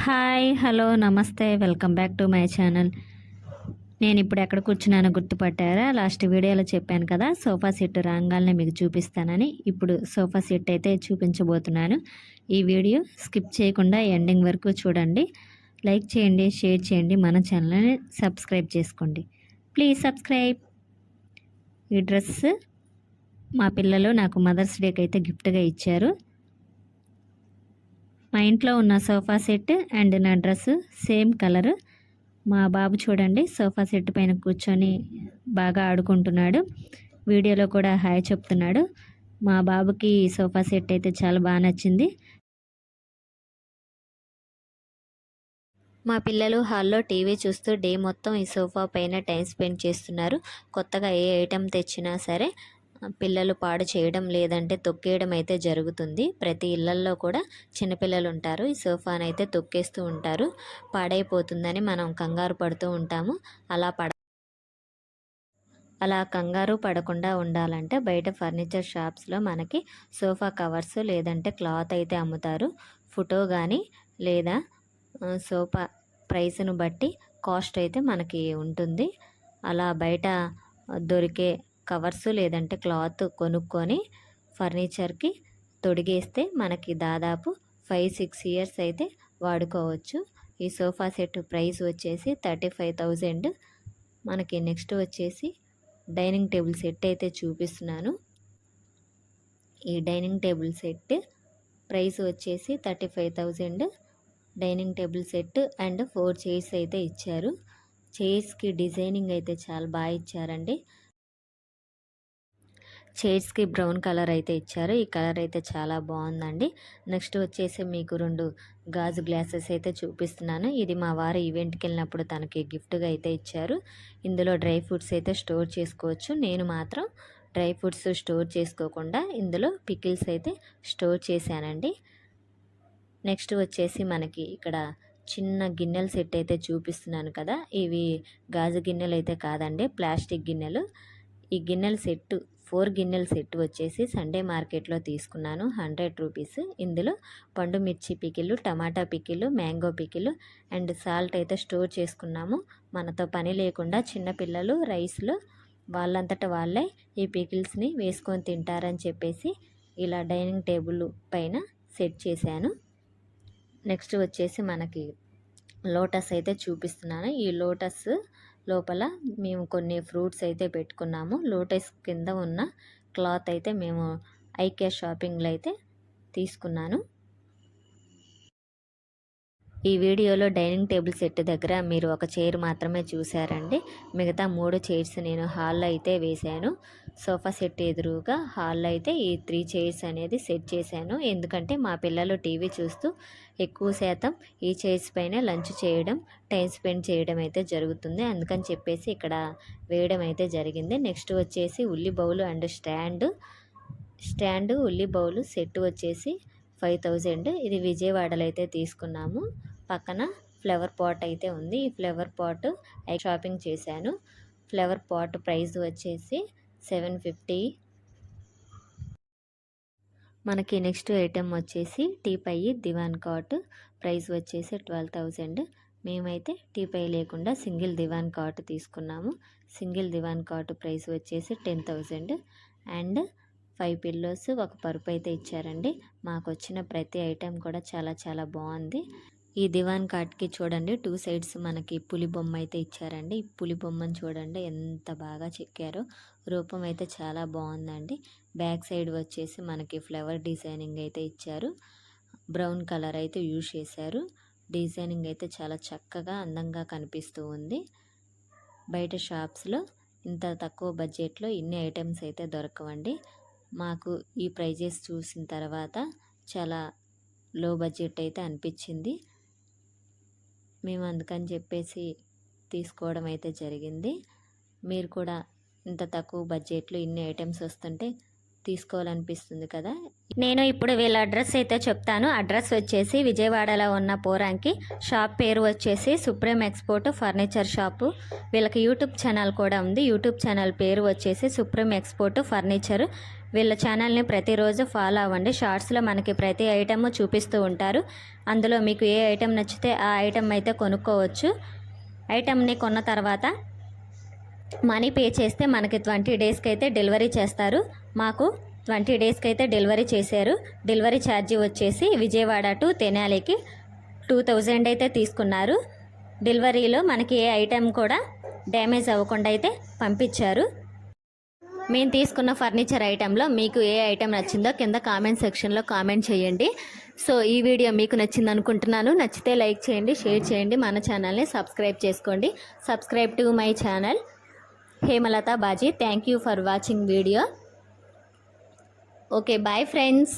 Hi hello namaste welcome back to my channel. నేను ఇప్పుడు ఎక్కడ కూర్చున్నానో గుర్తుపట్టారా? లాస్ట్ వీడియోలో చెప్పాను కదా సోఫా సెట్ రాగానే మీకు చూపిస్తానని. ఇప్పుడు సోఫా సెట్ అయితే చూపించబోతున్నాను. ఈ వీడియో స్కిప్ చేయకుండా ఎండింగ్ వరకు చూడండి. లైక్ చేయండి షేర్ చేయండి మన ఛానల్ని సబ్స్క్రైబ్ చేసుకోండి. Please subscribe. ఈ డ్రెస్ మా పిల్లలు నాకు మదర్స్ డేకి అయితే గిఫ్ట్గా ఇచ్చారు. మా ఇంట్లో ఉన్న సోఫా సెట్ అండ్ నా డ్రెస్ సేమ్ కలర్. మా బాబు చూడండి సోఫా సెట్ పైన కూర్చొని బాగా ఆడుకుంటున్నాడు. వీడియోలో కూడా హాయ్ చెప్తున్నాడు. మా బాబుకి సోఫా సెట్ అయితే చాలా బాగా నచ్చింది. మా పిల్లలు హాల్లో టీవీ చూస్తూ డే మొత్తం ఈ సోఫా పైన టైం స్పెండ్ చేస్తున్నారు. కొత్తగా ఏ ఐటెం తెచ్చినా సరే పిల్లలు పాడు చేయడం లేదంటే తొక్కేయడం అయితే జరుగుతుంది. ప్రతి ఇళ్ళల్లో కూడా చిన్నపిల్లలు ఉంటారు. ఈ సోఫాను అయితే తొక్కేస్తూ ఉంటారు. పాడైపోతుందని మనం కంగారు పడుతూ ఉంటాము. అలా పడ అలా కంగారు పడకుండా ఉండాలంటే బయట ఫర్నిచర్ షాప్స్లో మనకి సోఫా కవర్స్ లేదంటే క్లాత్ అయితే అమ్ముతారు. ఫోటో కానీ లేదా సోఫా ప్రైస్ను బట్టి కాస్ట్ అయితే మనకి ఉంటుంది. అలా బయట దొరికే కవర్స్ లేదంటే క్లాత్ కొనుక్కొని ఫర్నిచర్కి తొడిగేస్తే మనకి దాదాపు ఫైవ్ సిక్స్ ఇయర్స్ అయితే వాడుకోవచ్చు. ఈ సోఫా సెట్ ప్రైస్ వచ్చేసి థర్టీ ఫైవ్ థౌజండ్. మనకి నెక్స్ట్ వచ్చేసి డైనింగ్ టేబుల్ సెట్ అయితే చూపిస్తున్నాను. ఈ డైనింగ్ టేబుల్ సెట్ ప్రైస్ వచ్చేసి thirty five thousand. Dining table set and four chairs అయితే ఇచ్చారు. చైర్స్కి డిజైనింగ్ అయితే చాలా బాగా ఇచ్చారండి. చైర్స్కి బ్రౌన్ కలర్ అయితే ఇచ్చారు. ఈ కలర్ అయితే చాలా బాగుందండి. నెక్స్ట్ వచ్చేసి మీకు రెండు గాజు గ్లాసెస్ అయితే చూపిస్తున్నాను. ఇది మా వారు ఈవెంట్కి వెళ్ళినప్పుడు తనకి గిఫ్ట్గా అయితే ఇచ్చారు. ఇందులో డ్రై ఫ్రూట్స్ అయితే స్టోర్ చేసుకోవచ్చు. నేను మాత్రం డ్రై ఫ్రూట్స్ స్టోర్ చేసుకోకుండా ఇందులో పికిల్స్ అయితే స్టోర్ చేశానండి. నెక్స్ట్ వచ్చేసి మనకి ఇక్కడ చిన్న గిన్నెల సెట్ అయితే చూపిస్తున్నాను కదా. ఇవి గాజు గిన్నెలు అయితే కాదండి ప్లాస్టిక్ గిన్నెలు. ఈ గిన్నెల సెట్టు ఫోర్ గిన్నెల సెట్ వచ్చేసి సండే మార్కెట్లో తీసుకున్నాను. Hundred rupees. ఇందులో పండు మిర్చి pickle tomato pickle mango pickle and salt అయితే స్టోర్ చేసుకున్నాము. మనతో పని లేకుండా చిన్నపిల్లలు రైస్లో వాళ్ళంతట వాళ్ళే ఈ పికిల్స్ని వేసుకొని తింటారని చెప్పేసి ఇలా డైనింగ్ టేబుల్ పైన సెట్ చేశాను. నెక్స్ట్ వచ్చేసి మనకి లోటస్ అయితే చూపిస్తున్నాను. ఈ లోటస్ లోపల మేము కొన్ని ఫ్రూట్స్ అయితే పెట్టుకున్నాము. లోటస్ కింద ఉన్న క్లాత్ అయితే మేము ఐకే షాపింగ్లో అయితే తీసుకున్నాను. ఈ వీడియోలో డైనింగ్ టేబుల్ సెట్ దగ్గర మీరు ఒక చైర్ మాత్రమే చూసారండి మిగతా మూడు చైర్స్ నేను హాల్లో అయితే వేశాను. సోఫా సెట్ ఎదురుగా హాల్లో అయితే ఈ త్రీ చైర్స్ అనేది సెట్ చేశాను. ఎందుకంటే మా పిల్లలు టీవీ చూస్తూ ఎక్కువ శాతం ఈ చైర్స్ పైన లంచ్ చేయడం టైం స్పెండ్ చేయడం అయితే జరుగుతుంది. అందుకని చెప్పేసి ఇక్కడ వేయడం అయితే జరిగింది. నెక్స్ట్ వచ్చేసి ఉల్లి బౌలు అండ్ స్టాండ్. స్టాండ్ ఉల్లి బౌలు సెట్ వచ్చేసి ఫైవ్ థౌజండ్. ఇది విజయవాడలో అయితే తీసుకున్నాము. పక్కన ఫ్లవర్ పాట్ అయితే ఉంది. ఈ ఫ్లవర్ పాట్ షాపింగ్ చేశాను. ఫ్లవర్ పాట్ ప్రైస్ వచ్చేసి సెవెన్ ఫిఫ్టీ. మనకి నెక్స్ట్ ఐటెం వచ్చేసి teapoy divan cot. Price వచ్చేసి ట్వెల్వ్ థౌజండ్ మేమైతే టీ పై లేకుండా సింగిల్ దివాన్ కాట్ తీసుకున్నాము. సింగిల్ దివాన్ కాట్ ప్రైస్ వచ్చేసి ten thousand and five pillows ఒక పరుపు అయితే ఇచ్చారండి. మాకు వచ్చిన ప్రతి ఐటెం కూడా చాలా చాలా బాగుంది. ఈ దివాన్ కాట్కి చూడండి. టూ సైడ్స్ మనకి పులి బొమ్మ అయితే ఇచ్చారండి. ఈ పులి బొమ్మను చూడండి. ఎంత బాగా చెక్కారో. రూపం అయితే చాలా బాగుందండి. బ్యాక్ సైడ్ వచ్చేసి మనకి ఫ్లవర్ డిజైనింగ్ అయితే ఇచ్చారు. బ్రౌన్ కలర్ అయితే యూజ్ చేశారు. డిజైనింగ్ అయితే చాలా చక్కగా అందంగా కనిపిస్తూ ఉంది. బయట షాప్స్లో ఇంత తక్కువ బడ్జెట్లో ఇన్ని ఐటమ్స్ అయితే దొరకవండి. మాకు ఈ ప్రైజెస్ చూసిన తర్వాత చాలా లో బడ్జెట్ అయితే అనిపించింది. మేము అందుకని చెప్పేసి తీసుకోవడం అయితే జరిగింది. మీరు కూడా ఇంత తక్కువ బడ్జెట్లో ఇన్ని ఐటమ్స్ వస్తుంటే తీసుకోవాలనిపిస్తుంది కదా. నేను ఇప్పుడు వీళ్ళ అడ్రస్ అయితే చెప్తాను. అడ్రస్ వచ్చేసి విజయవాడలో ఉన్న పోరాంకి షాప్ పేరు వచ్చేసి సుప్రీం ఎక్స్పోర్ట్ ఫర్నిచర్ షాపు. వీళ్ళకి యూట్యూబ్ ఛానల్ కూడా ఉంది. యూట్యూబ్ ఛానల్ పేరు వచ్చేసి సుప్రీం ఎక్స్పోర్ట్ ఫర్నిచర్ వీళ్ళ ఛానల్ని ప్రతిరోజు ఫాలో అవ్వండి. షార్ట్స్లో మనకి ప్రతి ఐటమ్ చూపిస్తూ ఉంటారు. అందులో మీకు ఏ ఐటెం నచ్చితే ఆ ఐటెం అయితే కొనుక్కోవచ్చు. ఐటెంని కొన్న తర్వాత మనీ పే చేస్తే మనకి ట్వంటీ డేస్కి అయితే డెలివరీ చేస్తారు. మాకు ట్వంటీ డేస్కి అయితే డెలివరీ చేశారు. డెలివరీ ఛార్జీ వచ్చేసి విజయవాడ టు తెనాలికి టూ థౌజండ్ అయితే తీసుకున్నారు. డెలివరీలో మనకి ఏ ఐటెం కూడా డ్యామేజ్ అవ్వకుండా అయితే పంపించారు. మేము తీసుకున్న ఫర్నిచర్ ఐటెంలో మీకు ఏ ఐటెం నచ్చిందో కింద కామెంట్ సెక్షన్లో కామెంట్ చేయండి. సో ఈ వీడియో మీకు నచ్చింది అనుకుంటున్నాను నచ్చితే లైక్ చేయండి షేర్ చేయండి మన ఛానల్ని సబ్స్క్రైబ్ చేసుకోండి. Subscribe to my channel. Hemalatha Baji thank you for watching video okay bye friends